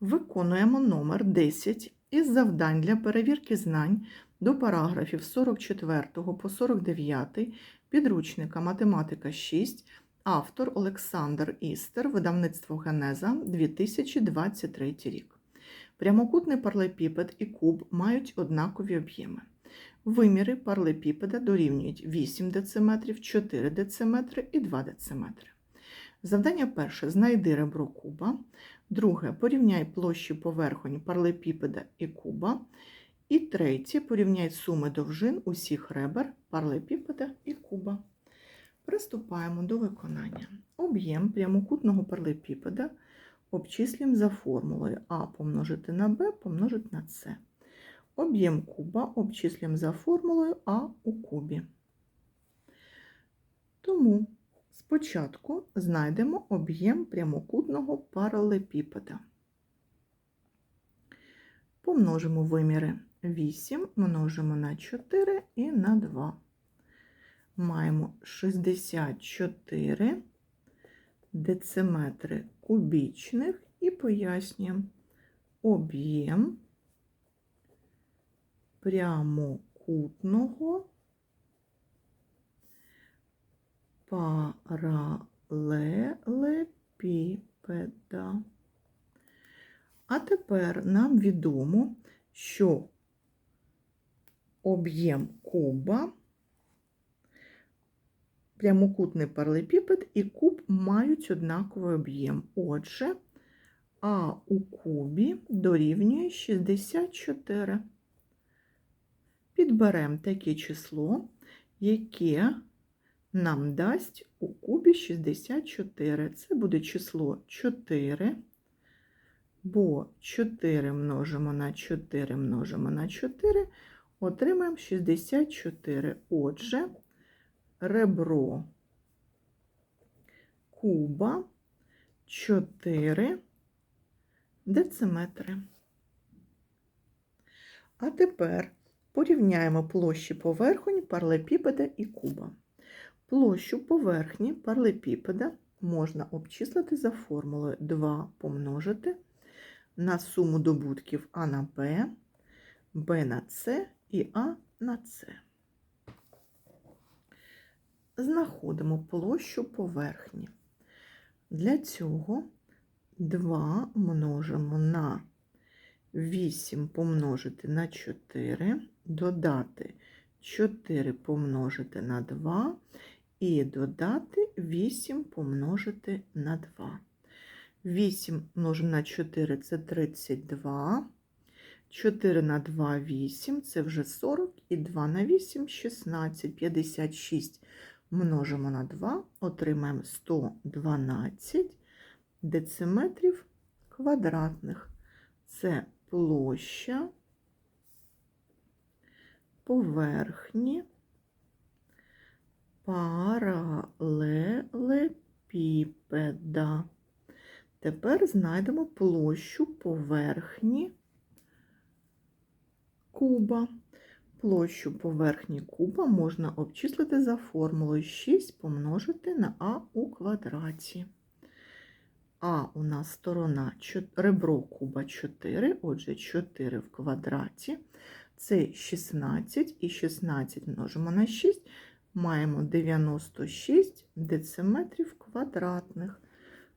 Виконуємо номер 10 із завдань для перевірки знань до параграфів 44 по 49 підручника Математика 6, автор Олександр Істер, видавництво Генеза 2023 рік. Прямокутний паралепіпед і куб мають однакові об'єми. Виміри паралепіпеда дорівнюють 8 дециметрів, 4 дециметри і 2 дециметри. Завдання перше знайди ребро куба. Друге порівняй площі поверхонь паралепіпеда і куба. І третє порівняй суми довжин усіх ребер паралепіпеда і куба. Приступаємо до виконання. Об'єм прямокутного паралепіпеда обчислюємо за формулою А помножити на Б помножити на С. Об'єм куба обчислюємо за формулою А у кубі. Тому спочатку знайдемо об'єм прямокутного паралепіпеда. Помножимо виміри 8, множимо на 4 і на 2. Маємо 64 дециметри кубічних і пояснюємо об'єм прямокутного паралелепіпеда. А тепер нам відомо, що об'єм куба, прямокутний паралепіпед і куб мають однаковий об'єм. Отже, А у кубі дорівнює 64. Підберемо таке число, яке нам дасть у кубі 64. Це буде число 4, бо 4 множимо на 4 множимо на 4, отримаємо 64. Отже, ребро куба 4 дециметри. А тепер порівняємо площі поверхонь паралепіпеда і куба. Площу поверхні паралепіпеда можна обчислити за формулою 2 помножити на суму добутків А на Б, Б на С і А на С. Знаходимо площу поверхні. Для цього 2 множимо на 8 помножити на 4, додати 4 помножити на 2 і додати 8 помножити на 2. 8 множимо на 4 це 32. 4 на 2 8, це вже 40, і 2 на 8 16, 56 множимо на 2, отримаємо 112 дециметрів квадратних. Це площа поверхні паралелепіпеда. Тепер знайдемо площу поверхні куба. Площу поверхні куба можна обчислити за формулою 6 помножити на а у квадраті. А у нас сторона ребро куба 4, отже, 4 в квадраті. Це 16 і 16 множимо на 6, маємо 96 дециметрів квадратних.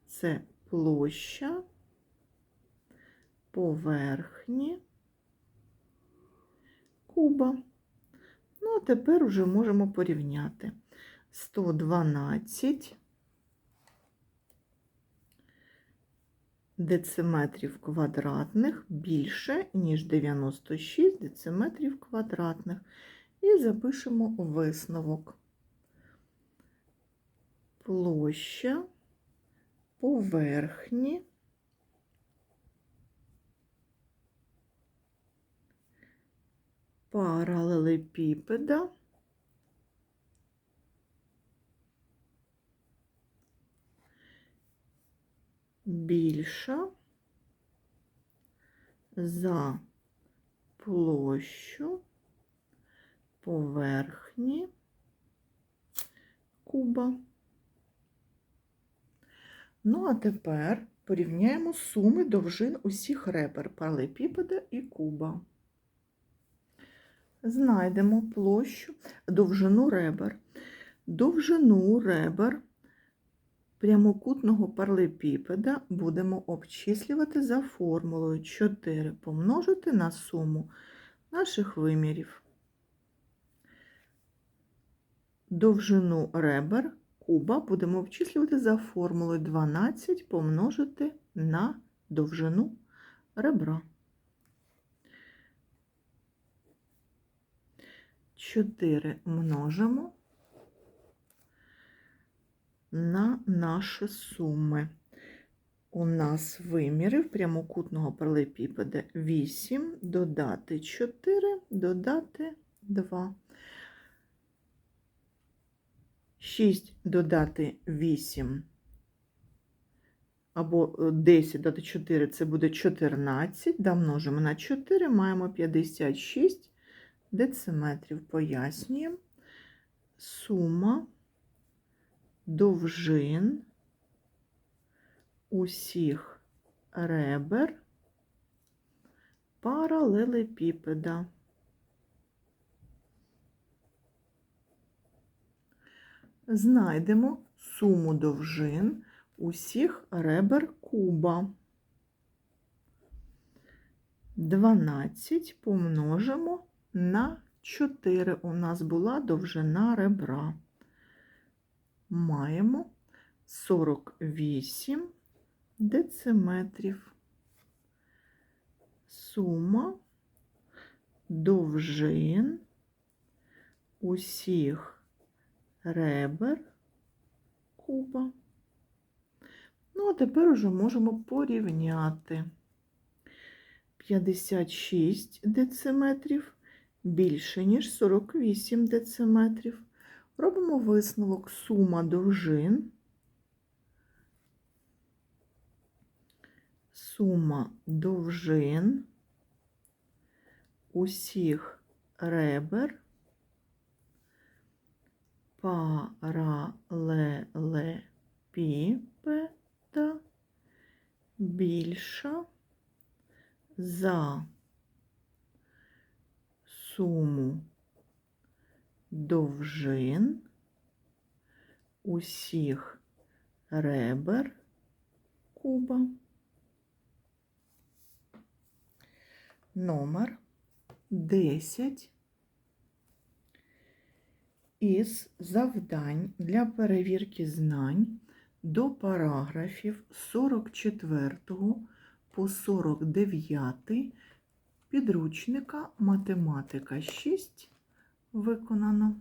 Це площа поверхні куба. Ну, а тепер вже можемо порівняти 112 дециметрів квадратних більше, ніж 96 дециметрів квадратних. І запишемо висновок. Площа поверхні паралелепіпеда більша за площу поверхні куба. Ну, а тепер Порівняємо суми довжин усіх ребер паралепіпеда і куба. Знайдемо площу, довжину ребер. Довжину ребер прямокутного паралепіпеда будемо обчислювати за формулою 4 помножити на суму наших вимірів. Довжину ребер куба будемо обчислювати за формулою 12 помножити на довжину ребра. 4 множимо на наші суми. У нас вимірів прямокутного паралепіпеда 8, додати 4, додати 2. 6 додати 8 або е, 10 додати 4 це буде 14. Да, множимо на 4, маємо 56 дециметрів. Пояснюємо. Сума довжин усіх ребер паралелепіпеда. Знайдемо суму довжин усіх ребер куба. 12 помножимо на 4. У нас була довжина ребра. Маємо 48 дециметрів. Сума довжин усіх ребер куба. Ну, а тепер уже можемо порівняти 56 дециметрів більше, ніж 48 дециметрів. Робимо висновок сума довжин. Сума довжин усіх ребер паралелепіпеда більша за суму довжин усіх ребер куба. Номер 10 із завдань для перевірки знань до параграфів 44 по 49 підручника математика 6 виконано.